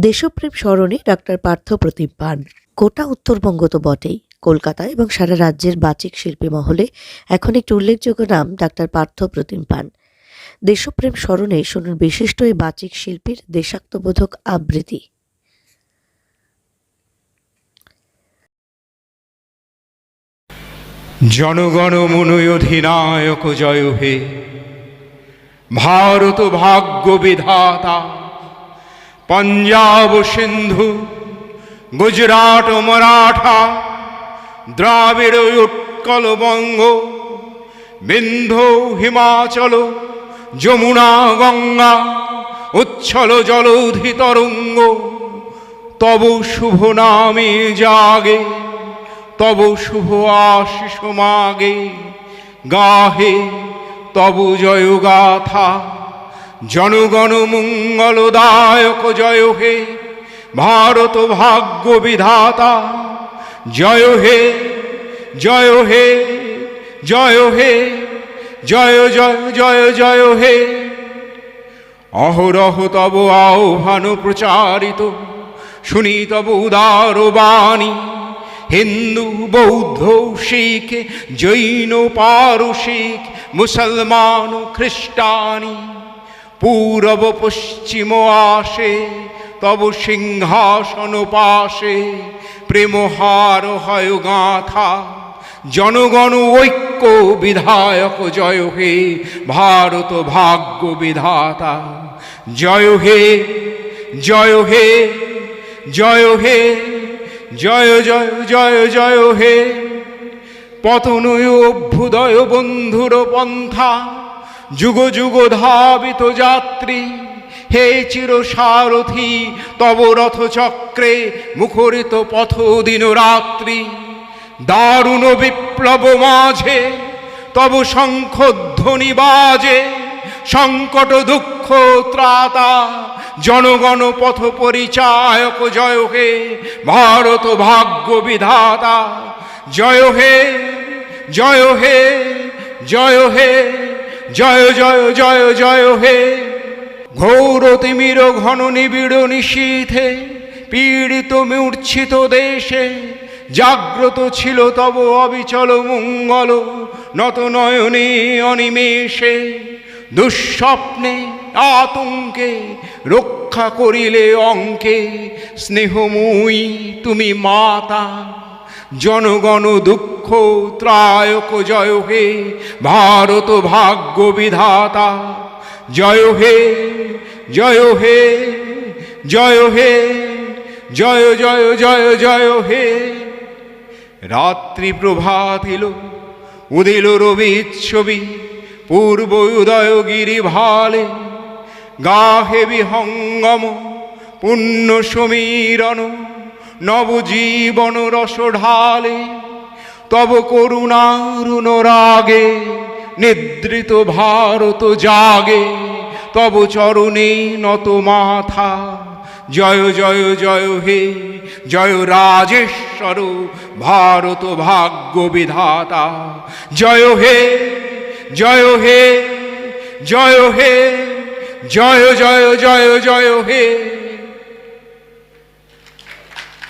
দেশপ্রেম স্মরণে ডাক্তার পার্থ প্রতিম পান। গোটা উত্তরবঙ্গ তো বটেই। কলকাতা এবং সারা রাজ্যের বাচিক শিল্পী মহলে এখন একটি উল্লেখযোগ্য নাম ডাক্তার পার্থ প্রতিম পান। দেশপ্রেম স্মরণে শুনুন বিশিষ্ট এই বাচিক শিল্পীর দেশাত্মবোধক আবৃত্তি। জনগণ মনয় অধিনায়ক জয় হে। ভারত ভাগ্য বিধাতা। পঞ্জাব সিন্ধু, গুজরাট মারাঠা, দ্রাবিড় উৎকল বঙ্গ বিন্ধু হিমাচল, যমুনা, গঙ্গা, উচ্ছল জলধি তরঙ্গ, তব শুভ নামে জাগে, তব শুভ আশিস মাগে, গাহে তব জয় গাথা জনগণ মঙ্গলদায়ক জয় হে, ভারত ভাগ্য বিধাতা, জয় হে জয় হে জয় হে, জয় জয় জয় জয় হে। অহরহ তব আহ্বান প্রচারিত, শুনি তব উদার বাণী। হিন্দু, বৌদ্ধ, শিখ, জৈন, পারসিক, মুসলমান, খ্রিস্টানি। পূরব পশ্চিম আসে, তব সিংহাসন পাশে। প্রেমহার হয় গাথা জনগণ ঐক্য বিধায়ক জয় হে, ভারত ভাগ্য বিধাতা। জয় হে জয় হে জয় হে, জয় জয় জয় জয় হে। পতনয় অভ্যুদয় বন্ধুর পন্থা যুগ যুগ ধাবিত যাত্রী। হে চির সারথি তব রথ চক্রে মুখরিত পথ দিন রাত্রি। দারুণ বিপ্লব মাঝে, তব শঙ্খধ্বনি বাজে। সংকট দুঃখ ত্রাতা, জনগণ পথ পরিচায়ক জয় হে ভারত ভাগ্য বিধাতা। জয় হে জয় হে জয় হে জয় জয় জয় জয় হে। ঘোর তিমির ঘন নিবিড় নিশীথে, পীড়িত মূর্ছিত দেশে, জাগ্রত ছিল তব অবিচল মঙ্গল নত নয়নে অনিমেষে। দুঃস্বপ্নে আতঙ্কে রক্ষা করিলে অঙ্কে, স্নেহময়ী তুমি মাতা, জনগণ দুঃখ ত্রায়ক জয় হে ভারত ভাগ্য বিধাতা। জয় হে জয় হে জয় হে, জয় জয় জয় জয় হে। রাত্রি প্রভাত এলো, উদিল রবি ছবি, পূর্ব উদয় গিরি ভালে গাহে বিহঙ্গম পুণ্য সমীরণ, নবজীবন রস ঢালে তব করুণারুণ রাগে, নিদ্রিত ভারত জাগে। তব চরণে নত মাথা, জয় জয় জয় হে, জয় রাজেশ্বর, ভারত ভাগ্য বিধাতা। জয় হে জয় হে জয় হে, জয় জয় জয় জয় হে